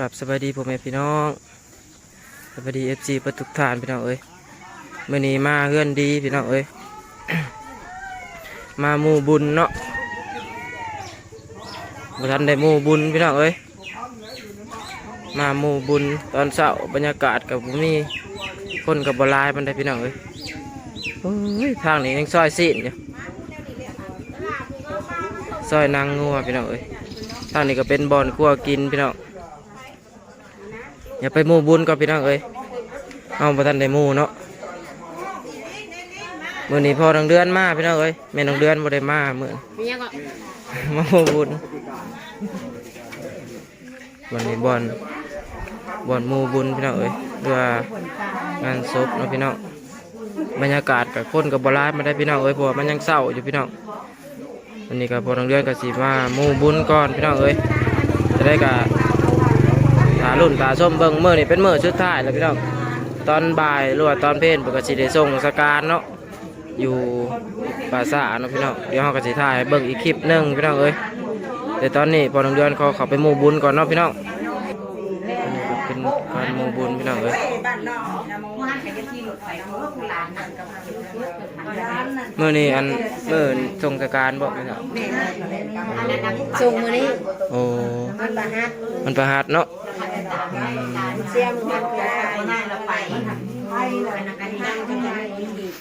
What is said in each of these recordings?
กับสวัสดีพ่อแม่พี่น้องสวัสดีเอฟซีประทุกทานพี่น้องเอ้ยมื่อนี้มาเฮือนดีพี่น้องเอ้ยมามูบุญเนาะบ่ทันได้มูบุญพี่น้องเอ้ยมามูบุญตอนเช้าบรรยากาศกับบ่มีคนกับบลายมันได้พี่น้องเอ้ยโอ้ยทางนี้ยังซอยซีนอยู่ซอยนางงัวพี่น้องเอ้ยทางนี้ก็เป็นบอนครัวกินพี่น้อง อย่าไปหมู่บุญก็พี่น้องเอ้ยเอาประทันได้หมู่เนาะมื่อนี้พอทางเดือนมาพี่น้องเอ้ยแม่ทางเดือนบ่ได้มามื่อมียังก็มาหมู่บุญวันนี้บอลบอลหมู่บุญพี่น้องเอ้ยเพื่องานศพเนาะพี่น้องบรรยากาศกับคนกับบหลายมาได้พี่น้องเอ้ยเพราะว่ามันยังเศร้าอยู่พี่น้องวันนี้ก็พอทางเดือนก็สิมาหมู่บุญก่อนพี่น้องเอ้ยจะได้กับ ตาลุ่นตาส้มเบิ่งเมื่อนี่เป็นเมื่อสุดท้ายแล้วพี่น้องตอนบ่ายหรือว่าตอนเพลนปกติได้ส่งสการเนาะอยู่ป่าซ่าเนาะพี่น้องเดี๋ยวเราก็สิถ่ายให้เบิ่งอีกคลิปหนึงพี่น้องเอ้ยแต่ตอนนี้พอน้องเดือนเขาเขาไปหมู่บุญก่อนเนาะพี่น้องอันนี้ก็เป็นการหมู่บุญพี่น้องเอ้ยบ้านนอกนะโมหันไปที่รถไฟน้ำผู้หลานนั่นกับร้านนั่นเมื่อนี้อันเมื่อส่งสการบอกพี่น้องแม่อันนั้นนะส่งมือนี้โอ้มันบาฮัดมันประหัดเนาะอืม เสียมมันก็ง่ายเราไปไปเลยนะกันนั่งกันได้อีก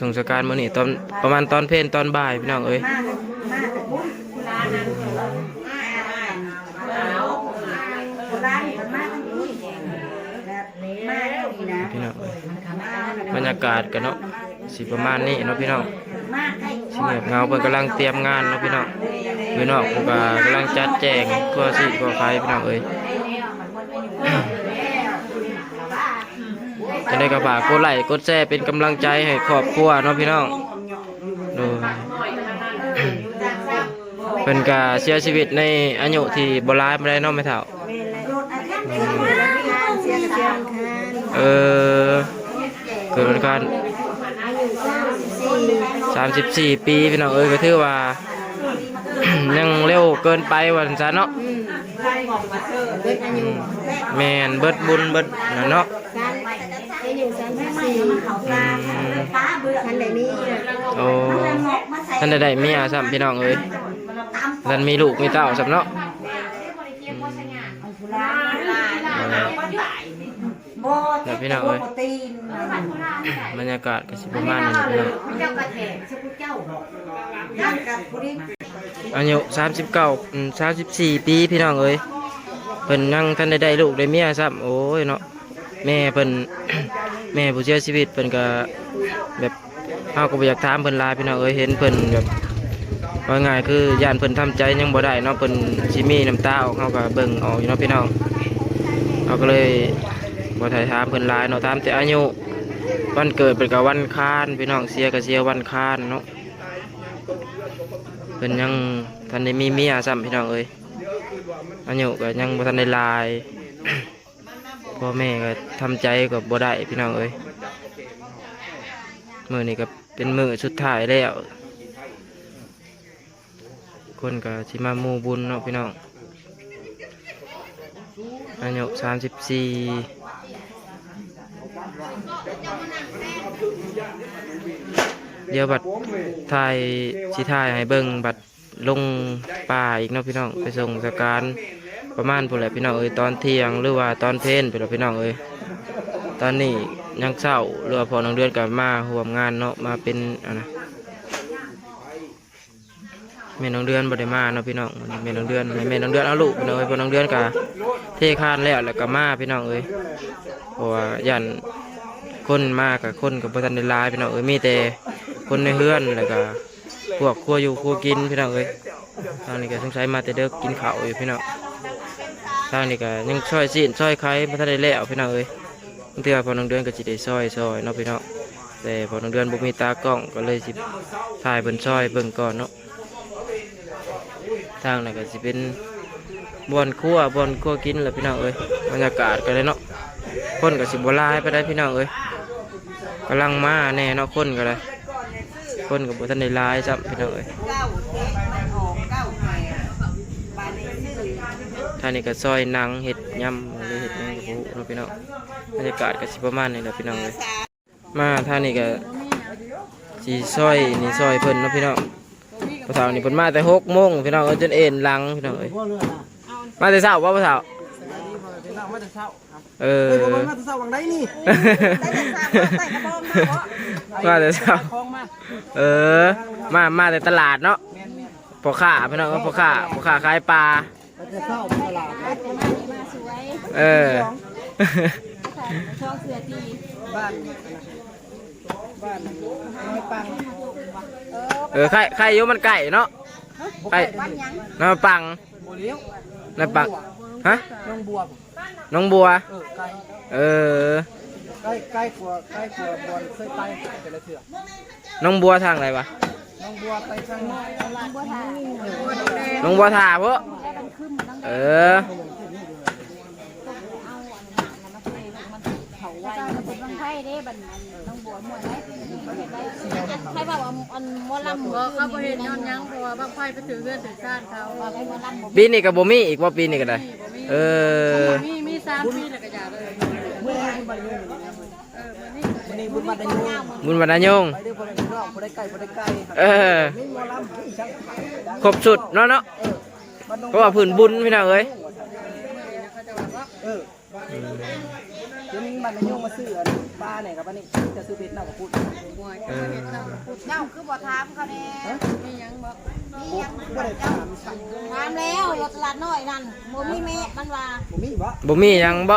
ส่งสการเมื่อนี้ตอนประมาณตอนเพลนตอนบ่ายพี่น้องเอ้ยมากมากแต่บุญร้านนั้นร้านมันมากทั้งนี้แบบมากดีนะพี่น้องเอ้ยบรรยากาศกันเนาะสิประมาณนี้เนาะพี่น้องมากให้สิ เงียบเงาเพิ่นกำลังเตรียมงานเนาะพี่น้องพี่น้องเพิ่นก็กำลังจัดแจงทั่วสิทั่วไฟพี่น้องเอ้ยจะได้กระบากดไลค์กดแชร์เป็นกำลังใจให้ครอบครัวเนาะพี่น้องดยเพิ่นก็เสียชีวิตในอายุที่บ่หลายบ่ได้เนาะแม่เฒ่ารถอเออเกิดวันการ 34 ปีพี่น้องเอ้ยก็ถือว่า ยังเร็วเกินไปว่าซั่นซะเนาะเบิดอายุแม่นเบิดบุญเบิดนั่นเนาะการอายุสามสิบสี่อืมคันไหนนี่โอ้ท่านได้ได้เมียซ้ำพี่น้องเอ้ยท่านมีลูกมีเต้าซ้ำเนาะ อืมเดี๋ยวพี่น้องเอ้ยบรรยากาศก็สิประมาณนี้พี่น้องเจ้ากระแทกสักเจ้านั่งกับผู้นี้อายุ39อืม34 ปีพี่น้องเอ้ยเพิ่นยังท่านได้ได้ลูกได้เมียซ้ำโอ้ยเนาะแม่เพิ่น แม่ผู้เสียชีวิตเพิ่นก็แบบเฮาก็บ่อยากถามเพิ่นหลายพี่น้องเอ้ยเห็นเพิ่นแบบว่าง่ายคือย่านเพิ่นทำใจยังบ่ได้เนาะเพิ่นสิมีน้ำตาออกเฮาก็เบิ่งออกอยู่เนาะพี่น้องเฮาก็เลย บ่ถ่ายทามเพื่อนลายเนาะตามแต่อายุวันเกิดเป็นกับวันคานพี่น้องเสียกับเสียวันคานเนาะเป็นยังท่านได้มีเมียซ้ำพี่น้องเอ้ยอายุก็ยังบ่ทันได้ลายพ่อแม่ก็ทำใจกับบ่ได้พี่น้องเอ้ยมื้อนี้ก็เป็นมือสุดท้ายแล้วคนก็สิมาหมูบุญเนาะพี่น้องอายุสามสิบสี่ เดี๋ยวบัดถ่ายสิถ่ายให้เบิ่งบัดลงป่าอีกเนาะพี่น้องไปส่งสการประมาณพุ่นแหละพี่น้องเอ้ยตอนเที่ยงหรือว่าตอนเพลนไปแล้วพี่น้องเอ้ยตอนนี้ยังเศร้าหรือว่าพอน้องเดือนกับมาห่วมงานเนาะมาเป็นอะนะแม่น้องเดือนบ่ได้มาเนาะพี่น้องแม่น้องเดือนให้แม่น้องเดือนเอาลูกพี่น้องเอ้ยพอน้องเดือนกับเทคานแล้วแล้วก็มาพี่น้องเอ้ยเพราะว่ายันคนมากับคนกับประทันได้ลายพี่น้องเอ้ยมีแต่ คนในเฮือนแล้วก็พวกครัวอยู่ครัวกินพี่น้องเอ้ยทางนี้ก็สงสัยมาแต่เด็กกินข้าวอยู่พี่น้องทางนี้ก็ยังช่อยสินช่อยไข่พระทะเลแล้วพี่น้องเอ้ยบางเทื่อพอน้องเดือนก็จิได้ซอยซอยเนาะพี่น้องแต่พอน้องเดือนบ่มีตากล้องก็เลยสิถ่ายบนซอยเบิ่งก่อนเนาะทางนั้นก็สิเป็นบอนครัวบอนครัวกินแหละพี่น้องเอ้ยบรรยากาศก็เลยเนาะคนก็สิบ่ลายไปได้พี่น้องเอ้ยกำลังมาแน่เนาะคนก็เลย คนก็บ่ทันได้หลายซ้ำพี่น้องเอ้ยเก้าเจ็ดมันออกเก้าแปดบาทในซื้อท่างนี้ก็ซอยหนังเห็ดยำหรือเห็ดหยังกับผู้เนาะพี่น้องบรรยากาศก็สิประมาณนี้แหละพี่น้องเลยมาท่างนี้ก็สีซอยนี่ซอยเพิ่นเนาะพี่น้องพระเฒ่านี่เพิ่นมาแต่หกโมงพี่น้องเอ้ยจนเอ็นหลังพี่น้องเอ้ยมาแต่เช้าว่า พระเฒ่าเออ เฮ้ยบ่มาแตะเช้าวังไดนี่มาแต่เช้า คลองมาเออ มามาแต่ตลาดเนาะพ่อค้าพี่น้องเอ้ยพ่อค้าพ่อค้าขายปลาแตะเช้าตลาดเออช่องเสือตีบ้านบ้านน้อยปังเออใครใครอยู่มันไก่เนาะไก่น้ำปังบ่เลี้ยวน้ำปังฮะน้องบัว น้องบัว เออไกลเออ ใกล้ใกล้กว่าใกล้กว่าบอลเคยไปแต่ละเถื่อน้องบัวทางไหนวะ น้องบัวไปทางน้องบัวถาเพราะเออไข่ได้บันต้องบัวมวยได้ใครบอกว่าอันมอลำบอกเขาบ่เห็นย้อนหยังเพราะว่าบางไฟไปถือเงินถือซ่านเขาว่าไม่มอลำบ่ปีนี้กับบ่มีอีกว่าปีนี้ก็ได้ เออ มีมีสามปีแล้วก็อย่าเลยเมื่อบุญบัตรยุ่งเออวันนี้วันนี้บุญบัตรยุ่งบุญวรรณยง ไปเด้อพอได้น้องพอได้ไก่พอได้ไก่เออ นี่หมอลำนี่ช่างครบสุดเนาะเนาะบ้านน้องเพราะว่าพื้นบุญพี่น้องเอ้ยเออเดี๋ยวนี้บัตรยุ่งมาซื้ออันปลาเนี่ยครับอันนี้จะซื้อเพชรหน้ากับพูดหวยเออเจ้าคือบ่ถามเขาแน่มีหยังบอกบ่บ่ได้ ถามสั่งถามแล้วรถตลาดน้อยนั่นบ่มีแม่มันว่าบ่มีบ่บ่มีหยังบ่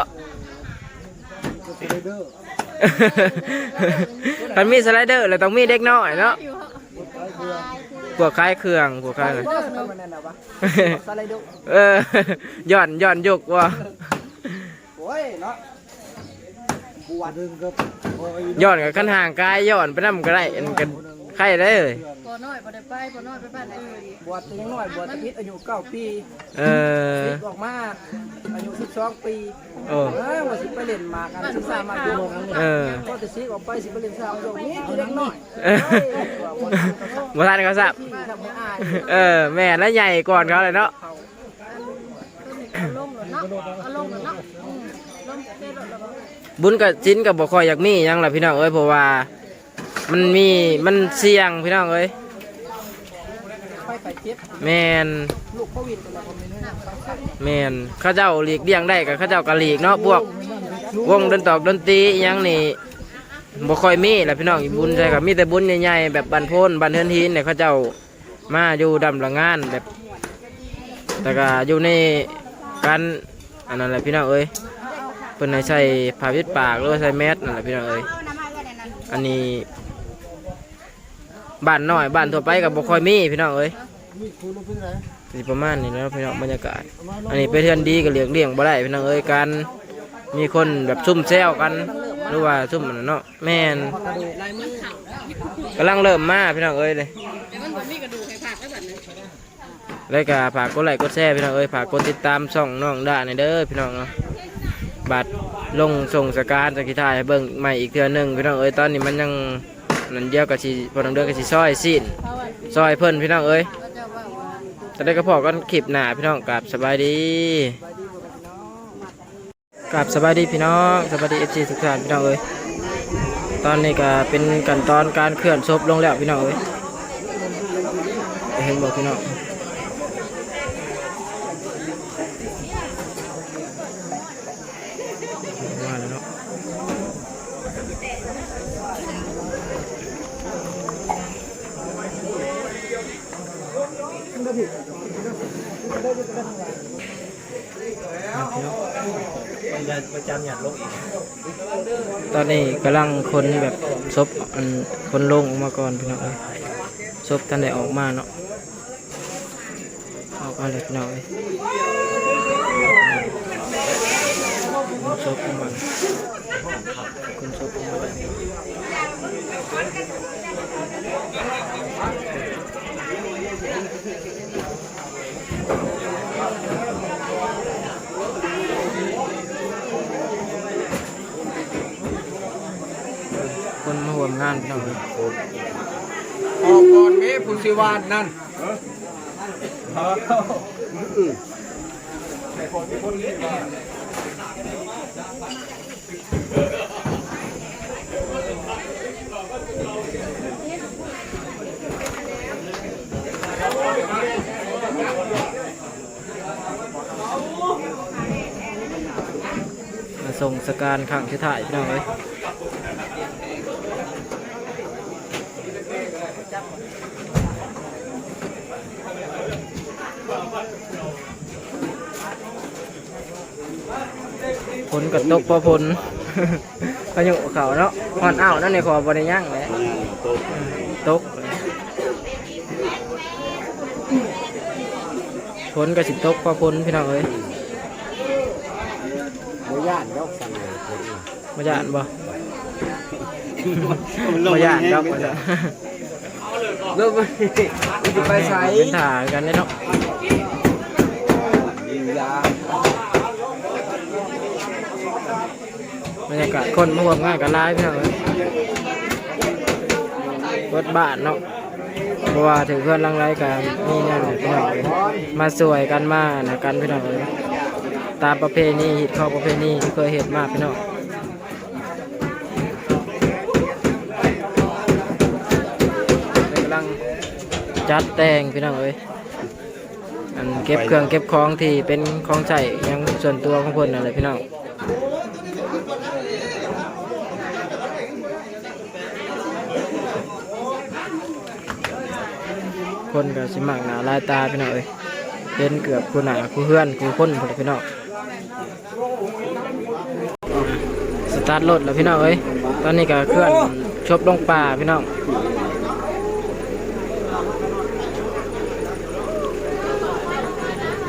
ก็สิได้เด้อมันมีสไลเดอร์แล้วต้องมีเด็กน้อยเนาะไอ้เบื่อพวกคล้ายเครื่องพวกคล้ายเด้อสมัยนั้นน่ะวะสไลเดอร์เออย่อนย่อนยกว่ะโอ้ยเนาะบวชดึงก็โอ้ยย่อนกับขั้นห่างกายย่อนไปนำก็ได้อันกัน ใครได้เลยปอน้อยบ่ได้ไปปอน้อยไปบ้านอื่นบวชแต่ยังน้อยบวชแต่พิษอายุเก้าปีเออพิษออกมาอายุสิบสองปีโอ้เออว่าสิไปเล่นหมากกันสิสามมาดูโมงนั่นเออก็จะซีออกไปสิไปเล่นสามโยกนี้คือเด็กน้อยเออบ่ทันเขาสับที่ทำให้อายเออแม่แล้วใหญ่ก่อนเขาเลยเนาะเอาลงหลดเนาะเอาลงหลดเนาะอืมลงเต้นหลดแล้วบ่บุญกับจิ้นกับบ่ค่อยอยากมีหยังล่ะพี่น้องเอ้ยเพราะว่า มันมีมันเสี่ยงพี่น้องเอ้ยแมนแมนเขาเจ้าหลีกเลี่ยงได้กับเขาเจ้าก็หลีกเนาะพวกวงดนตอกดนตรีอหยังนี่บ่ค่อยมีแหละพี่น้องอีบุญใช่กับมีแต่บุญใหญ่ๆแบบบันโพนบันเทือนหินเนี่ยเขาเจ้ามาอยู่ดำละงานแบบ แต่ก็อยู่ในการอันนั้นแหละพี่น้องเอ้ยเพิ่นให้ใส่ผ้าปิดปากหรือว่าใส่แมสนั่นแหละพี่น้องเอ้ยอันนี้ บ้านน้อยบ้านทั่วไปกับบ่ค่อยมีพี่น้องเอ้ยสิประมาณนี้แล้วพี่น้องบรรยากาศ อันนี้ไปเทือนดีก็เลี้ยงเลี่ยงบ่ได้พี่น้องเอ้ยการมีคนแบบซุ่มแซวกันหรือว่าซุ่มเนาะแม่นกำลังเริ่มมาพี่น้องเอ้ยเลยแต่มันบ่มีกระดูกให้ผักแล้วบัดนี้แล้วก็ฝากกดไลค์กดแชร์พี่น้องเอ้ยฝากกดติดตามช่องน้องด้าในเด้อพี่น้องเนาะบัตรลงส่งสการสกิทายเบิ่งใหม่อีกเทื่อหนึงพี่น้องเอ้ยตอนนี้มันยัง นั่นเดียวกับชีพอนังเดือกับสิซอยสิ้นเพราะว่าซอยเพิ่นพี่น้องเอ้ยเขาเจะว่าว่าจะได้กระพอกันคลิปหนาพี่น้องกลับสบายดีกลับสบายดีพี่น้องสบายดีเอฟซีทุกท่านพี่น้องเอ้ยตอนนี้ก็เป็นกันตอนการเคลื่อนศพลงแล้วพี่น้องเอ้ยเห็นบอกพี่น้องมาแล้วเนาะตอนนี้ กำลังคนแบบซบอันคนลงออกมาก่อนพี่น้องเอ้ยศพท่านได้ออกมาเนาะออกมาเล็กน้อยซบออกมาคนศพออกมา ห่วมงานพี่น้องเอ้ยออกก่อนแม่ผู้สิวานนั่นมาส่งสการข้างที่ถ่ายพี่น้องเอ้ย ฝนกับตกพอฝนพายุเขาเนาะหอนอ้าวนั่นในคอบริย่างแหละตกฝนกับสิตกพอฝนพี่น้องเอ้ยบ่ย่านยกสั่งเลยคนนี้มาย่านบ่มาย่านดอกมาย่านเริ่มจะไปใช้ถ่ากันเด้เนาะ ยิงยา บ รรยากาศคนมาร่วมงานกันหลายพี่น้องเอ้ยรถบ้านเนาะเพราะว่าถือเพื่อนลังไรกันนี่นั่นพี่น้องเอ้ยมาสวยกันมานะกันพี่น้องเอ้ยตามประเพณีฮิตข้าประเพณีที่เคยเห็นมาพี่น้องกำลังจัดแต่งพี่น้องเอ้ยอันเก็บเครื่องเก็บของที่เป็นของใช้ยังส่วนตัวของเพิ่นนั่นแหละพี่น้อง คนก็สิมักหนาลายตาพี่น้องเอ้ยเป็นเกือบกูหนากูเฮือนกูคนพอดีพี่น้องสตาร์ทรถแล้วพี่น้องเอ้ยตอนนี้ก็เคลื่อนชบลงป่าพี่น้อง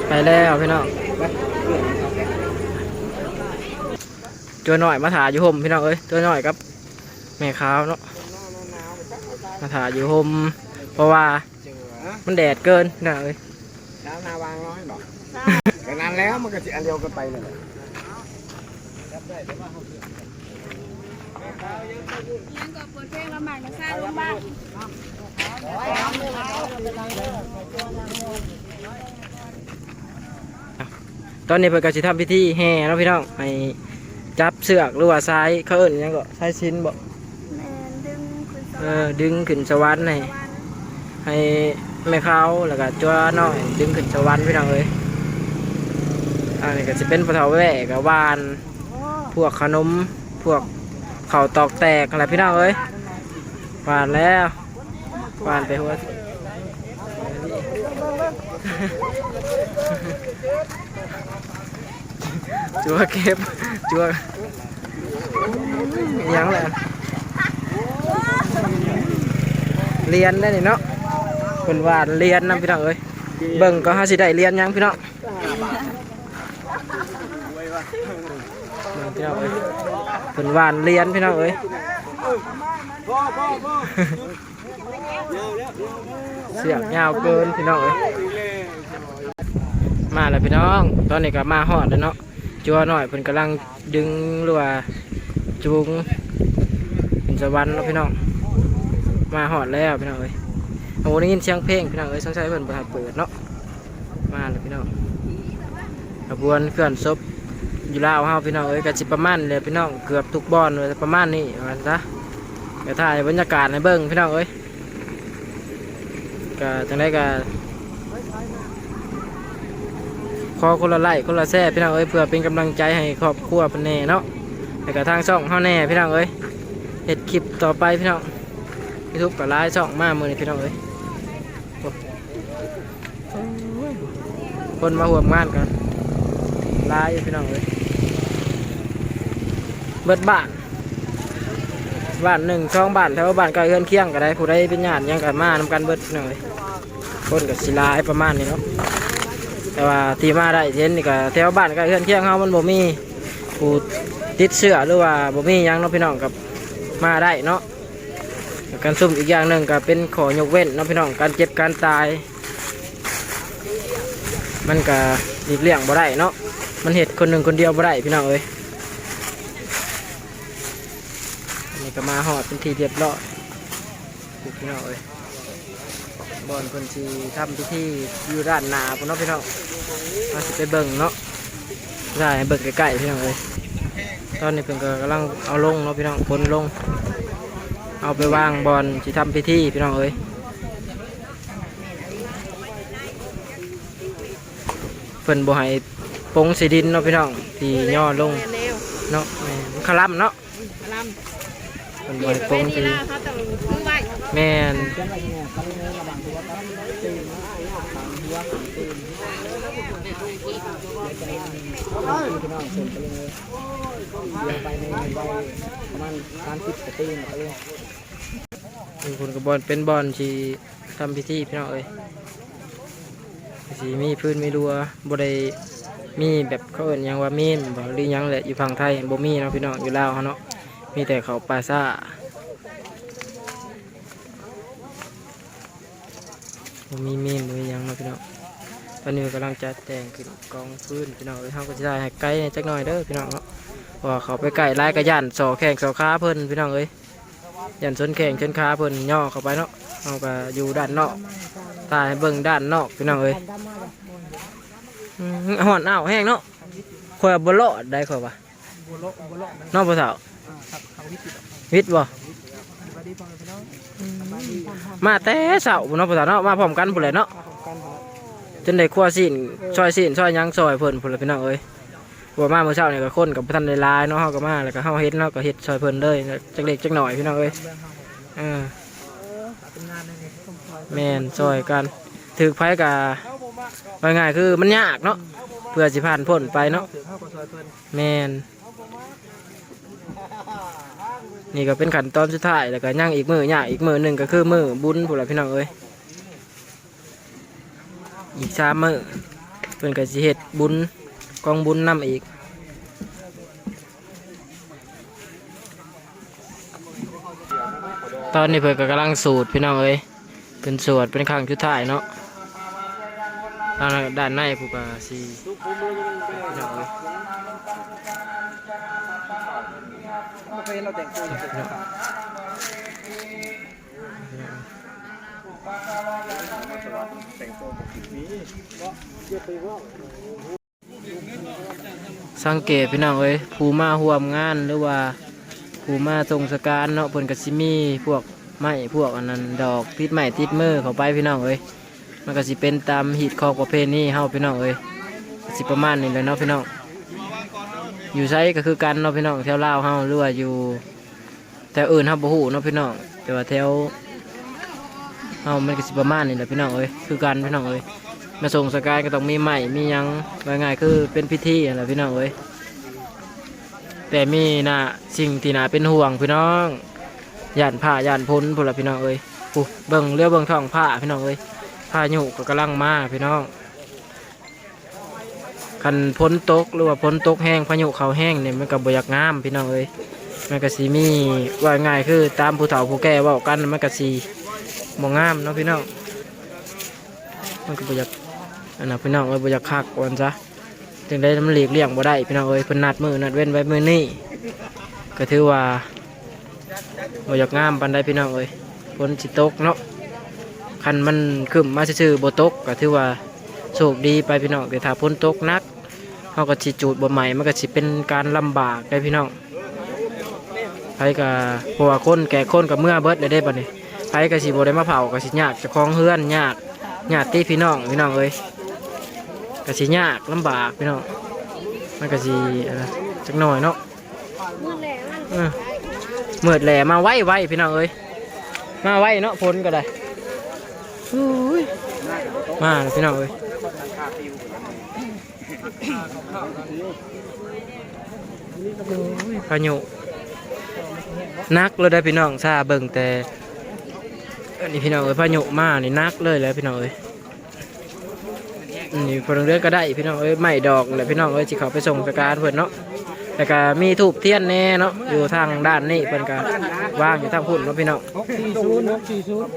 ไปแล้วพี่น้องตัวหน่อยมาถ่ายอยู่ห่มพี่น้องเอ้ยตัวหน่อยครับแม่ขาวเนาะมาถ่ายอยู่ห่มเพราะว่า มันแดดเกินนะเอ้ยน้ำนาวางน้อยบอกแต่นั้นแล้วมันก็สิอันเดียวกันไปเลยยังก็เปิดเพลงละหมาดมาซ่าลงบ้านตอนนี้เพิ่นก็สิทำพิธีแห่เนาะพี่น้องให้จับเสือกหรือว่าสายเขาเอิ้นหยังก็สายชิ้นบ่แมนดึงคุณสเอวัอสดิ์ดึงขึ้นสวรรค์ให้ให้ แม่เขาแล้วก็จัวน้อยดึงขึ้นสวรรค์พี่น้องเอ้ยอันนี้ก็สิเป็นปะเทาแหวกกับวาน พวกขนมพวกเข้าตอกแตกอะไรพี่น้องเอ้ยหวานแล้วหวานไปหัวจัวเก็บจัวยังแหละเรียนได้เนาะ เป็นหวานเรียนนะพี่น้องเอ้ยเบิ่งก็ห้าสิได้เรียนหยังพี่น้องเบิ่งพี่น้องเอ้ยเป็นหวานเรียนพี่น้องเอ้ยเสียงยาวเกินพี่น้องเอ้ยมาแล้วพี่น้อง ตอนนี้ก็มาฮอดแล้วเนาะจัวหน่อยเพิ่นกำลังดึงหรือว่าจูงเป็นสวรรค์เนาะพี่น้อง มาฮอดแล้วพี่น้องเอ้ย โอ้ได้ยินเสียงเพลงพี่น้องเอ้ยสงสัยเพิ่นบ่ทันเปิดเนาะมาแล้วพี่น้องขบวนเคลื่อนศพอยู่ลาวเฮาพี่น้องเอ้ยก็สิประมาณเลยพี่น้องเกือบทุกบ่อนเลยประมาณนี้ว่าซะเดี๋ยวถ่ายบรรยากาศให้เบิ่งพี่น้องเอ้ยก็จังได๋ก็ขอคนละไลค์คนละแซ่พี่น้องเอ้ยเพื่อเป็นกำลังใจให้ครอบครัวเพิ่นแน่เนาะแล้วก็ทางช่องเฮาแน่พี่น้องเอ้ยเฮ็ดคลิปต่อไปพี่น้อง ยูทูบกับไลฟ์ช่องมามือนี่พี่น้องเอ้ยคนมาห่วงมานกันไลฟ์อยู่พี่น้องเอ้ยเบิดบ้านบ้านหนึ่งช่องบ้านแถวบ้านใกล้เฮือนเคียงก็ได้ผู้ใดเป็นญาติยังกันมานำกันเบิดพี่น้องเอ้ยคนกับศิลาประมาณนี้เนาะแต่ว่าที่มาได้เห็นนี่ก็แถวบ้านใกล้เฮือนเคียงเฮามันบ่มีผู้ติดเชื้อหรือว่าบ่มียังเนาะพี่น้องกับมาได้เนาะ การซุ่มอีกอย่างหนึ่งก็เป็นขอยกเว้นเนาะพี่น้องการเจ็บการตาย มันก็หลีกเลี่ยงบ่ได้เนาะมันเหตุคนหนึ่งคนเดียวบ่ได้พี่น้องเอ้ยนนี้ก็มาหอดเป็นทีเรียบร้อยพี่น้องเอ้ยบอนคนที่ทำพิธีอยู่ด้านหน้าพุ่นเนาะพี่น้องมาสิไปเบิ่งเนาะได้ให้เบิกใกล้ๆพี่น้องเอ้ยตอนนี้เพิ่นก็กำลังเอาลงเนาะพี่น้องพ้นลง เอาไปวางบอลที่ทำพิธีพี่น้องเอ้ยเพิ่นบ่ให้ปงสีดินเนาะพี่น้องที่ย่อลงเนาะแม่นคลัมเนาะเพิ่นบ่ให้ปงสีล่ะเขาต้องซื้อไว้แม่นเขียนไว้เนี่ยตอนนี้ระหว่างหัวกับตีนนะตามหัวตีนองเซ็นไปเลยเดี๋ยวไปในใบประมาณสามสิบตีนไปเลย มีคนกับบอลเป็นบอลที่ทำพิธีพี่น้องเอ้ยสีมีพื้นมีรัวบ่ได้มีแบบเขาเอิ้นหยังว่ามีนบ่หรือยังแหละอยู่ฝั่งไทยบ่มีเนาะพี่น้องอยู่ลาวเฮาเนาะมีแต่เขาปลาซ่าบ่มีมีนบ่มียังเนาะพี่น้องตอนนี้กำลังจัดแต่งขึ้นกองพื้นพี่น้องเอ้ยเฮาก็จะได้ให้ไกลจักหน่อยเด้อพี่น้องเนาะเพราะว่าเขาไปใกล้ลายกระยันสอแข้งสอขาเพิ่นพี่น้องเอ้ย ยันชนแข่งชนขาเพิ่นย่อเข้าไปเนาะเอาก็อยู่ด้านนอกตายเบิ่งด้านนอกพี่น้องเอ้ยอืมห่อนอ้าวแห้งเนาะข่อยเอาบ่เลาะได้ข่อยว่าบัวโลบัวโลมันเนอกบ่เฒ่าครับเขาวิจิตรวิทย์บ่สวัสดีพ่อแม่พี่น้องสบายดีมามาแต่เช้าพุ่นเนาะบ่เฒ่าเนาะมาพร้อมกันพุ่นแหละเนาะของกันครับจนได้ครัวสิ้นซอยสิ้นซอยหยังซอยเพิ่นพุ่นแหละพี่น้องเอ้ย บ่มาเมื่อเช้านี่ก็คนกับบ่ทันได้ลายเนาะเฮาก็มาแล้วก็เฮาเฮ็ดเนาะก็เฮ็ดซอยเพิ่นเลยจักเล็กจักหน่อยพี่น้องเอ้ยเมือออเป็นงานในนี้ต้องคอยแม่นซอยกันถือไผกะว่าง่ายคือมันยากเนาะเพื่อสิผ่านพ้นไปเนาะถือเข้ากับซอยเพิ่นแมนนี่ก็เป็นขั้นตอนสุดท้ายแล้วก็ย่างอีกมือย่างอีกมือหนึ่งก็คือมือบุญผู้ละพี่น้องเอ้ยอีกสามมือเพิ่นก็สิเฮ็ดบุญ กองบุญนํอีก ตอนนี้เพิ่นก็กำลังสูตรพี่น้องเอ้ยเป็นสวดเป็นครั้งสุดท้ายเนาะด้านด้านในผู้ก็สิพี่น้องเอ้ยเราแต่งตัวอย่งนี้ครับแต่งตัวปกตินี้ สังเกตพี่น้องเอ้ยผู้มาร่วมงานหรือว่าผู้มาทรงสการเนาะเพิ่นก็สิมีพวกไม้พวกอันนั้นดอกติดไม้ติดมือเข้าไปพี่น้องเอ้ยมันก็สิเป็นตามฮีตคอประเพณีเฮาพี่น้องเอ้ยสิประมาณนี้แหละเนาะพี่น้องอยู่ไสก็คือกันเนาะพี่น้องแถวลาวเฮาหรือว่าอยู่แถวอื่นเฮาบ่ฮู้เนาะพี่น้องแต่ว่าแถวเฮามันก็สิประมาณนี้แหละพี่น้องเอ้ยคือกันพี่น้องเอ้ย มาส่งสกายก็ต้องมีใหม่มียังว่าง่ายคือเป็นพิธีอะไรพี่น้องเอ้ยแต่มีน่ะสิ่งที่น่าเป็นห่วงพี่น้องย่านผ้าย่านพ้นพวกเราพี่น้องเอ้ยปุ๊เบิ่งเรือเบิ่งท้องผ้าพี่น้องเอ้ยพาหยุก็กำลังมาพี่น้องคันพ้นตกหรือว่าพ้นตกแห้งพายุเขาแห้งเนี่ยมันก็บ่อยากงามพี่น้องเอ้ยมันก็สีมีว่าง่ายคือตามผู้เฒ่าผู้แก่ว่ากันมันก็สีบ่งงามเนาะพี่น้องมันก็บ่อยาก อันนั้นพี่น้องเอ้ยบ่อยากคักก่อนซะจึงได้มันหลีกเลี่ยงบ่ได้พี่น้องเอ้ยเพิ่นนัดมือนัดเว้นไว้มือนี้ก็ถือว่าบ่อยากงามปานใดพี่น้องเอ้ยฝนสิตกเนาะคันมันขึ้นมาซื่อๆบ่ตกก็ถือว่าโชคดีไปพี่น้องแต่ถ้าฝนตกหนักเฮาก็สิจูดบ่ใหม่มันก็สิเป็นการลำบากได้พี่น้องไผก็เพราะว่าคนแก่คนกับเมื่อเบิดได้ได้บัดนี้ไผก็สิบ่ได้มาเผาก็สิยากจะคล้องเฮือนยากญาติพี่น้องพี่น้องเอ้ย ก็สิยากลำบากพี่น้องมันก็สิอะไรจักหน่อยเนาะมือแหลมมันเออมืดแหล่มาไว้ไว้พี่น้องเอ้ยมาไว้เนาะพ้นก็ได้อุ้ยมาเลยพี่น้องเอ้ยโอ้ยพายุนักเลยได้อพี่น้องซาเบิ่งแต่อันนี้พี่น้องเอ้ยพายุมานี่นักเลยแหล้วพี่น้องเอ้ย นี่พลเรือนก็ได้พี่น้องเอ้ยไม่ดอกแหละพี่น้องเอ้ยที่เขาไปส่งสการเพิ่นเนาะแต่ก็มีถูกเทียนแน่เนาะอยู่ทางด้านนี้เพิ่นก็ว่างอยู่ทางพุ่นเนาะพี่น้องหกสี่ศูนย์หกสี่ศูนย์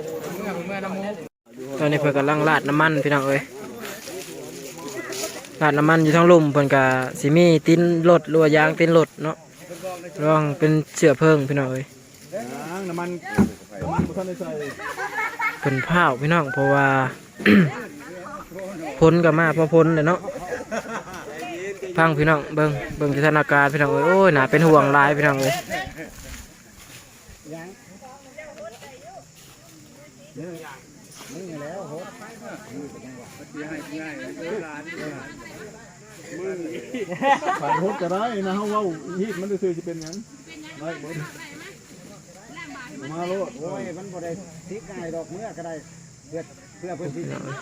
ตอนนี้เพิ่นกำลังราดน้ำมันพี่น้องเอ้ยราดน้ำมันอยู่ทางลุ่มเพิ่นก็สิมีตินรถหรือว่ายางตินรถเนาะลองเป็นเสื้อเพิ่งพี่น้องเอ้ยน้ำมันน้ำมันบุท่านได้ใส่เพิ่นพาวพี่น้องเพราะว่า พ้นก็มาเพราะพ้นเลยเนาะพังพี่น้องเบิ่งเบิ่งสถานการณ์พี่น้องเอ้ยโอ้ยน่าเป็นห่วงลายพี่น้องเอ้ยยังนี่นี่แล้วโหผ่านก็ได้นะเฮาว้าฮีดมันซื่อๆสิเป็นยังได้บมาโลดโอ้ยมันบ่ได้ทิกง่ายดอกเมื่อก็ได้เพื่อ เพื่อเพื่อนที่พี่น้องเอ้ย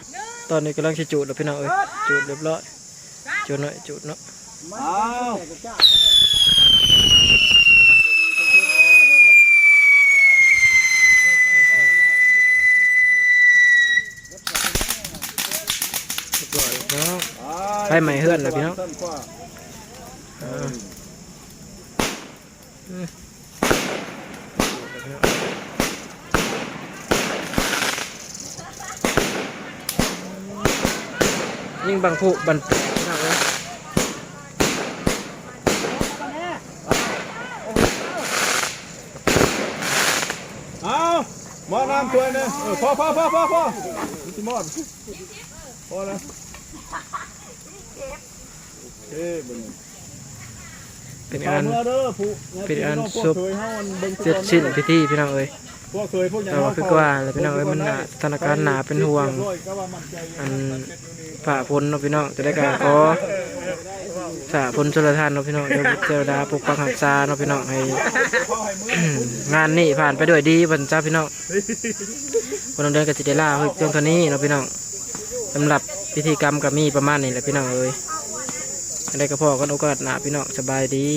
ตอนนี้กำลังจะจูดแล้วพี่น้องเอ้ยจูดเรียบร้อยจูดหน่อยจูดเนาะอ้าวเรียบร้อยเนาะไปใหม่เฮือนน่ะพี่น้อง สั้กว่า อ่าอืม ยิ่งบางผู้บันพี่น้องเอ้ยเอาหมอน้ำถ้วยหนึงเออพอพอพอพอพอมันสิหมดพอแล้วโอเคเบิ่งเป็นเอาอันเมื่อเด้อผู้เป็นอันพวกซุปเคยเฮามันเบิ่งเสร็จสิ้นพิธีพี่น้องเอ้ย พวกเคยพวกยังแต่ว่าคือว่าแล้วพี่น้องเอ้ยมันน่ะสถานการณ์หนาเป็นห่วง อันใจอันผ่าพ้นเนาะพี่น้องจะได้การขอสาพ้นชลทานเนาะพี่น้องเดี๋ยวเทวดาปกปักรักษาเนาะพี่น้องให้ งานนี้ผ่านไปด้วยดีบรรจ้าพี่น้องวันนั้นเดือนกับจิเดล่าเฮ้ยเพียงเท่านี้เนาะพี่น้องสำหรับพิธีกรรมกับมีประมาณนี้แหละพี่น้องเอ้ยอะไรก็พอกันโอกาสหนาพี่น้องสบายดี